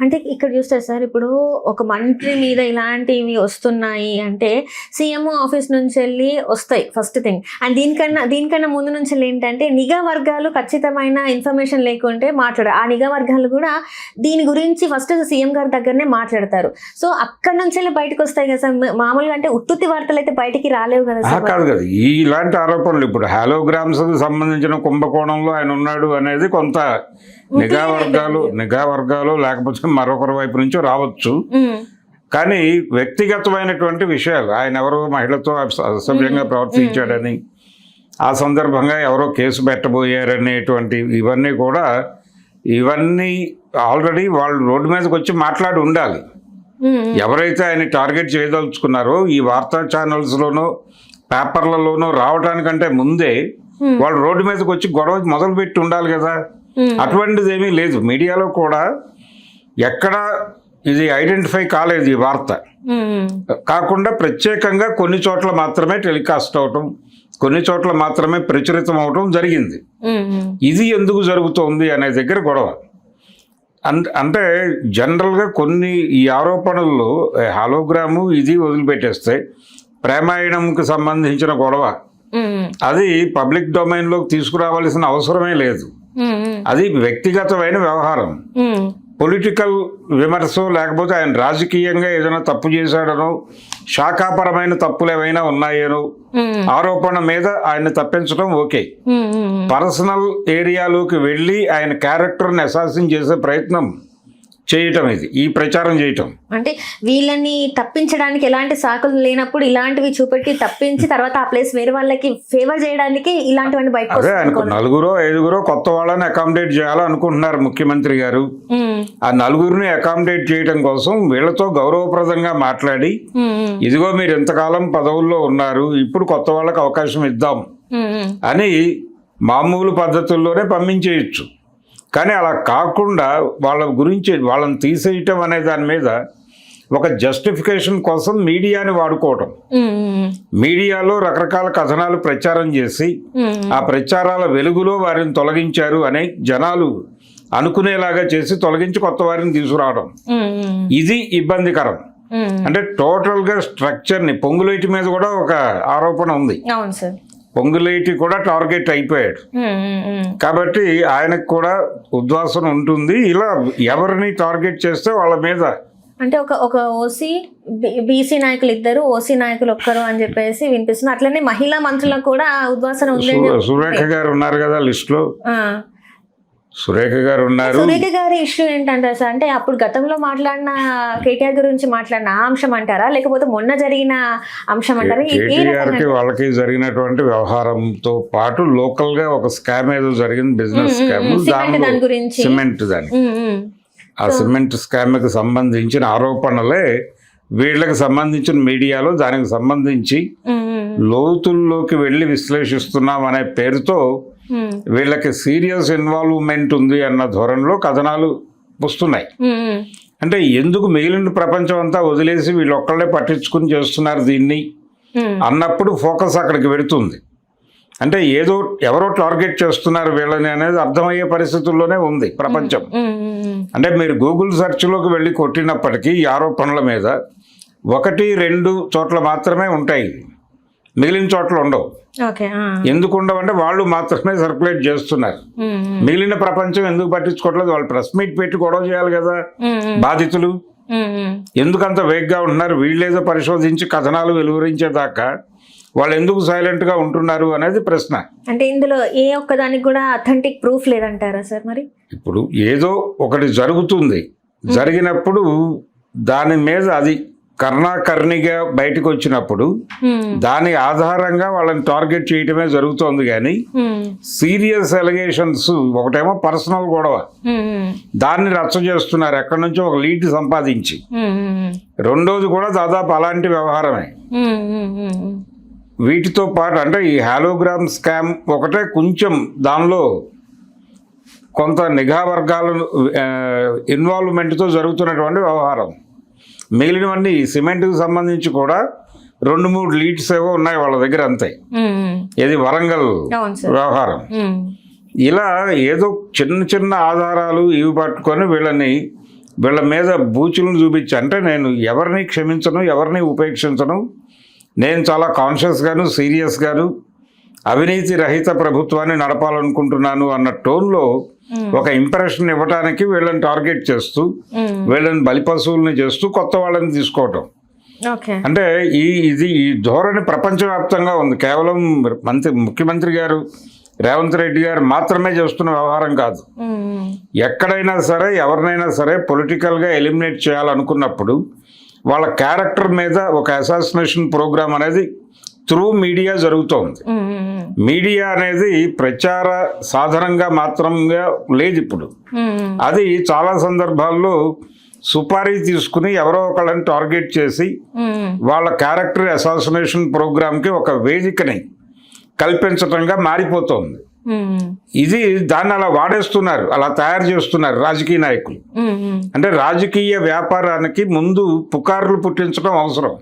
అంటే ఇక్కడ చూస్తే సార్ ఇప్పుడు ఒక మంత్రి మీద ఇలాంటివి వస్తున్నాయి అంటే సీఎం ఆఫీస్ నుంచి వెళ్ళి వస్తాయి ఫస్ట్ థింగ్ అండ్ దీనికన్నా దీనికన్నా ముందు నుంచి వెళ్ళి ఏంటంటే నిఘా వర్గాలు ఖచ్చితమైన ఇన్ఫర్మేషన్ లేకుంటే మాట్లాడారు ఆ నిఘా వర్గాలు కూడా దీని గురించి ఫస్ట్ సీఎం గారి దగ్గరనే మాట్లాడతారు. సో అక్కడ నుంచి వెళ్ళి బయటకు వస్తాయి కదా సార్. మామూలుగా అంటే ఉత్తుత్తి వార్తలు అయితే బయటికి రాలేవు కదా సార్. కాదు ఇలాంటి ఆరోపణలు ఇప్పుడు హాలోగ్రామ్స్ సంబంధించిన కుంభకోణంలో ఆయన ఉన్నాడు అనేది కొంత నిఘా వర్గాలు నిఘా వర్గాలు లేకపోతే మరొకరి వైపు నుంచో రావచ్చు. కానీ వ్యక్తిగతమైనటువంటి విషయాలు ఆయన ఎవరో మహిళతో అస- అసభ్యంగా ప్రవర్తించాడని ఆ సందర్భంగా ఎవరో కేసు పెట్టబోయారనేటువంటి ఇవన్నీ కూడా ఇవన్నీ ఆల్రెడీ వాళ్ళు రోడ్డు మీదకి వచ్చి మాట్లాడి ఉండాలి. ఎవరైతే ఆయన టార్గెట్ చేయదలుచుకున్నారో ఈ వార్తా ఛానల్స్లోనో పేపర్లలోనో రావడానికంటే ముందే. వాళ్ళు రోడ్డు మీదకి వచ్చి గొడవ మొదలు పెట్టి ఉండాలి కదా. అటువంటిది ఏమీ లేదు. మీడియాలో కూడా ఎక్కడ ఇది ఐడెంటిఫై కాలేదు ఈ వార్త. ఉమ్, కాకుండా ప్రత్యేకంగా కొన్ని చోట్ల మాత్రమే టెలికాస్ట్ అవటం కొన్ని చోట్ల మాత్రమే ప్రచురితం అవటం జరిగింది. ఉమ్, ఇది ఎందుకు జరుగుతోంది అనే దగ్గర గొడవ. అంటే జనరల్గా కొన్ని ఈ ఆరోపణల్లో హాలోగ్రాము ఇది వదిలిపెట్టేస్తే ప్రేమాయణంకి సంబంధించిన గొడవ. అది పబ్లిక్ డొమైన్లోకి తీసుకురావాల్సిన అవసరమే లేదు. అది వ్యక్తిగతమైన వ్యవహారం. పొలిటికల్ విమర్శ లేకపోతే ఆయన రాజకీయంగా ఏదైనా తప్పు చేశాడనో శాఖాపరమైన తప్పులు ఏవైనా ఉన్నాయేనో ఆరోపణ మీద ఆయన తప్పించడం ఓకే. పర్సనల్ ఏరియాలోకి వెళ్ళి ఆయన క్యారెక్టర్ని అసాసిన్ చేసే ప్రయత్నం చేయటం ఇది ఈ ప్రచారం చేయటం. అంటే వీళ్ళని తప్పించడానికి ఎలాంటి సాకులు లేనప్పుడు ఇలాంటివి చూపెట్టి తప్పించి తర్వాత ఆ ప్లేస్ వేరే వాళ్ళకి ఫేవర్ చేయడానికి ఇలాంటివన్నీ బయటకు అదే వస్తున్నాయి. నలుగురో ఐదుగురో కొత్త వాళ్ళని అకామిడేట్ చేయాలనుకుంటున్నారు ముఖ్యమంత్రి గారు. ఆ నలుగురిని అకామిడేట్ చేయడం కోసం వీళ్ళతో గౌరవప్రదంగా మాట్లాడి ఇదిగో మీరు ఇంతకాలం పదవుల్లో ఉన్నారు ఇప్పుడు కొత్త వాళ్ళకి అవకాశం ఇద్దాం అని మామూలు పద్ధతుల్లోనే పంపించేయచ్చు. కానీ అలా కాకుండా వాళ్ళ గురించి వాళ్ళని తీసేయటం అనే దాని మీద ఒక జస్టిఫికేషన్ కోసం మీడియాని వాడుకోవటం. మీడియాలో రకరకాల కథనాలు ప్రచారం చేసి ఆ ప్రచారాల వెలుగులో వారిని తొలగించారు అని జనాలు అనుకునేలాగా చేసి తొలగించి కొత్త వారిని తీసుకురావడం ఇది ఇబ్బందికరం. అంటే టోటల్గా స్ట్రక్చర్ని పొంగులేటి మీద కూడా ఒక ఆరోపణ ఉంది. అవును సార్. పొంగులేటి కూడా టార్గెట్ అయిపోయాడు. కాబట్టి ఆయనకు కూడా ఉద్వాసన ఉంటుంది. ఇలా ఎవరిని టార్గెట్ చేస్తే వాళ్ళ మీద అంటే ఒక ఒక ఓసీ బీసీ నాయకులు ఇద్దరు ఓసీ నాయకులు ఒక్కరు అని చెప్పేసి వినిపిస్తుంది. అట్లనే మహిళా మంత్రులకు కూడా ఉద్వాసన ఉంది సురేఖ గారు ఉన్నారు కదా లిస్టులో. ఆ. సురేఖ గారు ఉన్నారు. సురేఖ గారి ఇష్యూ ఏంటంటారు సార్? అంటే అప్పుడు గతంలో మాట్లాడిన కేటీఆర్ గురించి మాట్లాడిన అంశం అంటారా? లేకపోతే మొన్న జరిగిన అంశం అంటారా? వాళ్ళకి జరిగినటువంటి వ్యవహారంతో పాటు లోకల్గా ఒక స్కామ్ ఏదో జరిగింది బిజినెస్ స్కామ్ గురించి. సిమెంట్ దాని. ఆ సిమెంట్ స్కామ్కి సంబంధించిన ఆరోపణలే వీళ్ళకి సంబంధించిన మీడియాలో దానికి సంబంధించి లోతుల్లోకి వెళ్ళి విశ్లేషిస్తున్నాం అనే పేరుతో వీళ్ళకి సీరియస్ ఇన్వాల్వ్మెంట్ ఉంది అన్న ధోరణిలో కథనాలు వస్తున్నాయి. అంటే ఎందుకు మిగిలిన ప్రపంచం అంతా వదిలేసి వీళ్ళు ఒక్కళ్ళే పట్టించుకుని చేస్తున్నారు దీన్ని అన్నప్పుడు ఫోకస్ అక్కడికి వెడుతుంది అంటే ఏదో ఎవరో టార్గెట్ చేస్తున్నారు వీళ్ళని అనేది అర్థమయ్యే పరిస్థితుల్లోనే ఉంది ప్రపంచం. అంటే మీరు గూగుల్ సెర్చ్లోకి వెళ్ళి కొట్టినప్పటికీ ఈ ఆరోపణల మీద ఒకటి రెండు చోట్ల మాత్రమే ఉంటాయి. మిగిలిన చోట్ల ఉండవు. ఎందుకు ఉండవంటే వాళ్ళు మాత్రమే సర్క్యులేట్ చేస్తున్నారు. మిగిలిన ప్రపంచం ఎందుకు పట్టించుకోవట్లేదు? వాళ్ళు ప్రెస్ మీట్ పెట్టి గొడవ చేయాలి కదా. బాధితులు. ఎందుకంత వేగ్గా ఉంటున్నారు? వీళ్ళేదో పరిశోధించి కథనాలు వెలువరించేదాకా వాళ్ళు ఎందుకు సైలెంట్గా ఉంటున్నారు అనేది ప్రశ్న. అంటే ఇందులో ఏ ఒక్క దానికి కూడా అథెంటిక్ ప్రూఫ్ లేదంటారా సార్ మరి? ఇప్పుడు ఏదో ఒకటి జరుగుతుంది. జరిగినప్పుడు దాని మీద అది కర్ణాకర్ణిగా బయటకు వచ్చినప్పుడు దాని ఆధారంగా వాళ్ళని టార్గెట్ చేయటమే జరుగుతోంది కానీ సీరియస్ ఎలిగేషన్స్ ఒకటేమో పర్సనల్ గొడవ. దాన్ని రచ్చ చేస్తున్నారు. ఎక్కడి నుంచో ఒక లీడ్ సంపాదించి. రెండోది కూడా దాదాపు అలాంటి వ్యవహారమే. వీటితో పాటు అంటే ఈ హాలోగ్రామ్ స్కామ్ ఒకటే కొంచెం దానిలో కొంత నిఘా వర్గాల ఇన్వాల్వ్మెంట్తో జరుగుతున్నటువంటి వ్యవహారం. మిగిలినవన్నీ సిమెంట్కి సంబంధించి కూడా రెండు మూడు లీడ్స్ ఏవో ఉన్నాయి వాళ్ళ దగ్గర అంతే. ఇది వరంగల్ వ్యవహారం. ఇలా ఏదో చిన్న చిన్న ఆధారాలు ఇవి పట్టుకొని వీళ్ళని వీళ్ళ మీద బూచులను చూపించి అంటే నేను ఎవరిని క్షమించను ఎవరిని ఉపేక్షించను నేను చాలా కాన్షియస్గాను సీరియస్గాను అవినీతి రహిత ప్రభుత్వాన్ని నడపాలనుకుంటున్నాను అన్న టోన్లో ఒక ఇంప్రెషన్ ఇవ్వడానికి వీళ్ళని టార్గెట్ చేస్తూ వీళ్ళని బలిపశువుల్ని చేస్తూ కొత్త వాళ్ళని తీసుకోవటం. అంటే ఈ ఇది ఈ ధోరణి ప్రపంచవ్యాప్తంగా ఉంది. కేవలం మంత్రి ముఖ్యమంత్రి గారు రేవంత్ రెడ్డి గారు మాత్రమే చేస్తున్న వ్యవహారం కాదు. ఎక్కడైనా సరే ఎవరినైనా సరే పొలిటికల్గా ఎలిమినేట్ చేయాలనుకున్నప్పుడు వాళ్ళ క్యారెక్టర్ మీద ఒక అసాసినేషన్ ప్రోగ్రామ్ అనేది త్రూ మీడియా జరుగుతోంది. మీడియా అనేది ప్రచార సాధనంగా మాత్రంగా లేదు ఇప్పుడు. అది చాలా సందర్భాల్లో సుపారీ తీసుకుని ఎవరో ఒకళ్ళని టార్గెట్ చేసి వాళ్ళ క్యారెక్టర్ అసాసినేషన్ ప్రోగ్రామ్కి ఒక వేదికని కల్పించటంగా మారిపోతోంది. ఇది దాన్ని అలా వాడేస్తున్నారు అలా తయారు చేస్తున్నారు రాజకీయ నాయకులు. అంటే రాజకీయ వ్యాపారానికి ముందు పుకార్లు పుట్టించడం అవసరం.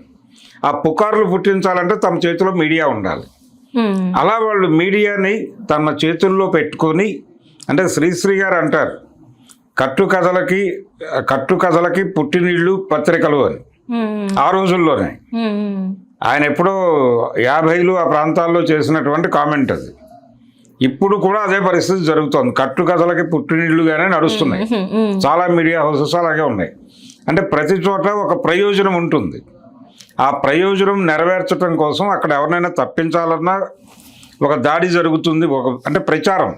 ఆ పుకార్లు పుట్టించాలంటే తమ చేతిలో మీడియా ఉండాలి. అలా వాళ్ళు మీడియాని తమ చేతుల్లో పెట్టుకొని అంటే శ్రీశ్రీ గారు అంటారు కట్టు కథలకి కట్టు కథలకి పుట్టినీళ్ళు పత్రికలు అని. ఆ రోజుల్లోనే. ఆయన ఎప్పుడో యాభైలు ఆ ప్రాంతాల్లో చేసినటువంటి కామెంట్ అది. ఇప్పుడు కూడా అదే పరిస్థితి జరుగుతోంది. కట్టు కథలకి పుట్టినీళ్ళుగానే నడుస్తున్నాయి. చాలా మీడియా హౌసెస్ అలాగే ఉన్నాయి. అంటే ప్రతి చోట ఒక ప్రయోజనం ఉంటుంది. ఆ ప్రయోజనం నెరవేర్చడం కోసం అక్కడ ఎవరినైనా తప్పించాలన్నా ఒక దాడి జరుగుతుంది ఒక అంటే ప్రచారం.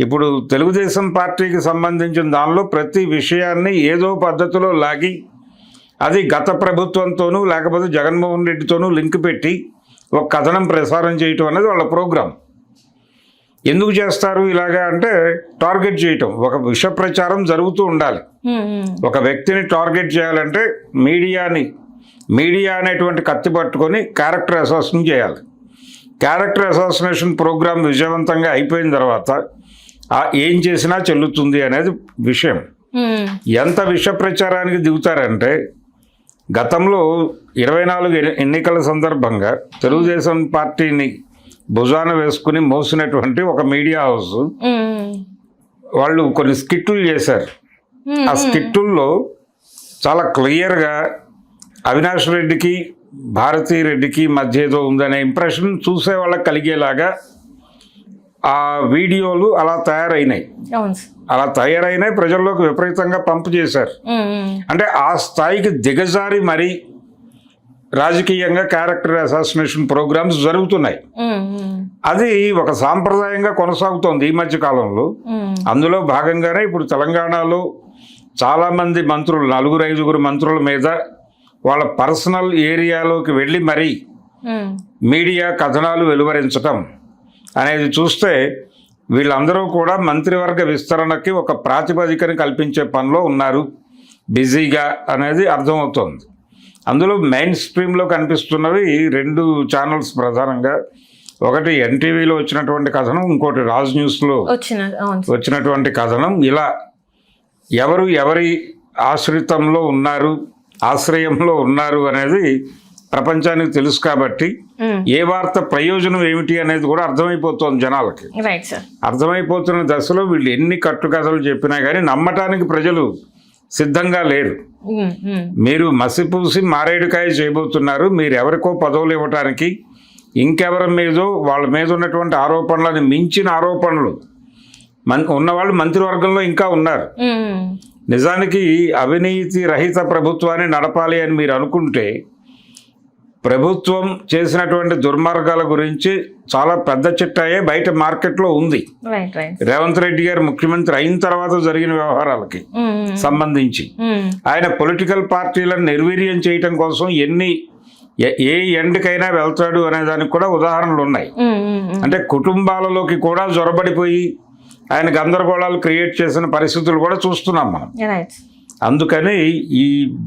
ఇప్పుడు తెలుగుదేశం పార్టీకి సంబంధించిన దానిలో ప్రతి విషయాన్ని ఏదో పద్ధతిలో లాగి అది గత ప్రభుత్వంతోనూ లేకపోతే జగన్మోహన్ రెడ్డితోనూ లింక్ పెట్టి ఒక కథనం ప్రసారం చేయటం అనేది వాళ్ళ ప్రోగ్రాం. ఎందుకు చేస్తారు ఇలాగా అంటే టార్గెట్ చేయటం. ఒక విష ప్రచారం జరుగుతూ ఉండాలి. ఒక వ్యక్తిని టార్గెట్ చేయాలంటే మీడియాని మీడియా అనేటువంటి కత్తి పట్టుకొని క్యారెక్టర్ అసాసిన్ చేయాలి. క్యారెక్టర్ అసాసినేషన్ ప్రోగ్రామ్ విజయవంతంగా అయిపోయిన తర్వాత ఆ ఏం చేసినా చెల్లుతుంది అనేది విషయం. ఎంత విష ప్రచారానికి దిగుతారంటే గతంలో ఇరవై నాలుగు ఎన్ని- ఎన్నికల సందర్భంగా తెలుగుదేశం పార్టీని భుజాన వేసుకుని మోసినటువంటి ఒక మీడియా హౌస్ వాళ్ళు కొన్ని స్కిట్లు చేశారు. ఆ స్కిట్టుల్లో చాలా క్లియర్గా అవినాష్ రెడ్డికి భారతీ రెడ్డికి మధ్య ఏదో ఉందనే ఇంప్రెషన్ చూసే వాళ్ళకి కలిగేలాగా ఆ వీడియోలు అలా తయారైనాయి. అలా తయారైనాయి ప్రజల్లోకి విపరీతంగా పంపు చేశారు. అంటే ఆ స్థాయికి దిగజారి మరీ రాజకీయంగా క్యారెక్టర్ అసాసినేషన్ ప్రోగ్రామ్స్ జరుగుతున్నాయి. అది ఒక సాంప్రదాయంగా కొనసాగుతోంది ఈ మధ్య కాలంలో. అందులో భాగంగానే ఇప్పుడు తెలంగాణలో చాలామంది మంత్రులు నలుగురు ఐదుగురు మంత్రుల మీద వాళ్ళ పర్సనల్ ఏరియాలోకి వెళ్ళి మరీ మీడియా కథనాలు వెలువరించటం అనేది చూస్తే వీళ్ళందరూ కూడా మంత్రివర్గ విస్తరణకి ఒక ప్రాతిపదికని కల్పించే పనిలో ఉన్నారు. బిజీగా అనేది అర్థమవుతోంది. అందులో మెయిన్ స్ట్రీమ్లో కనిపిస్తున్నవి రెండు ఛానల్స్ ప్రధానంగా. ఒకటి ఎన్టీవీలో వచ్చినటువంటి కథనం ఇంకోటి రాజ్ న్యూస్లో వచ్చినటువంటి కథనం. ఇలా ఎవరు ఎవరి ఆశ్రితంలో ఉన్నారు? ఆశ్రయంలో ఉన్నారు అనేది ప్రపంచానికి తెలుసు కాబట్టి ఏ వార్త ప్రయోజనం ఏమిటి అనేది కూడా అర్థమైపోతుంది జనాలకి. అర్థమైపోతున్న దశలో వీళ్ళు ఎన్ని కట్టుకథలు చెప్పినా కానీ నమ్మటానికి ప్రజలు సిద్ధంగా లేరు. మీరు మసిపూసి మారేడుకాయ చేయబోతున్నారు. మీరు ఎవరికో పదవులు ఇవ్వటానికి ఇంకెవరి మీదో వాళ్ళ మీద ఉన్నటువంటి ఆరోపణలను మించిన ఆరోపణలు. మన్ ఉన్నవాళ్ళు మంత్రివర్గంలో ఇంకా ఉన్నారు. నిజానికి అవినీతి రహిత ప్రభుత్వాన్ని నడపాలి అని మీరు అనుకుంటే ప్రభుత్వం చేసినటువంటి దుర్మార్గాల గురించి చాలా పెద్ద చిట్టాయే బయట మార్కెట్లో ఉంది. రేవంత్ రెడ్డి గారు ముఖ్యమంత్రి అయిన తర్వాత జరిగిన వ్యవహారాలకి సంబంధించి. ఆయన పొలిటికల్ పార్టీలను నిర్వీర్యం చేయటం కోసం ఎన్ని ఏ- ఏ ఎండ్కైనా వెళ్తాడు అనే దానికి కూడా ఉదాహరణలు ఉన్నాయి. అంటే కుటుంబాలలోకి కూడా జొరబడిపోయి ఆయన గందరగోళాలు క్రియేట్ చేసిన పరిస్థితులు కూడా చూస్తున్నాం మనం. అందుకని ఈ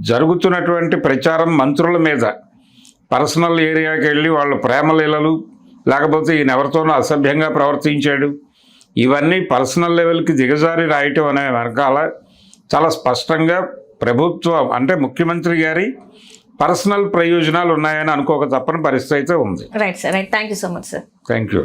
జరుగుతున్నటువంటి ప్రచారం మంత్రుల మీద పర్సనల్ ఏరియాకి వెళ్ళి వాళ్ళ ప్రేమ లీలలు లేకపోతే ఈయన ఎవరితోనో అసభ్యంగా ప్రవర్తించాడు ఇవన్నీ పర్సనల్ లెవెల్కి దిగజారి రాయటం అనే వెనకాల చాలా స్పష్టంగా ప్రభుత్వం అంటే ముఖ్యమంత్రి గారి పర్సనల్ ప్రయోజనాలు ఉన్నాయని అనుకోక తప్పని పరిస్థితి అయితే ఉంది. Right sir right thank you so much sir thank you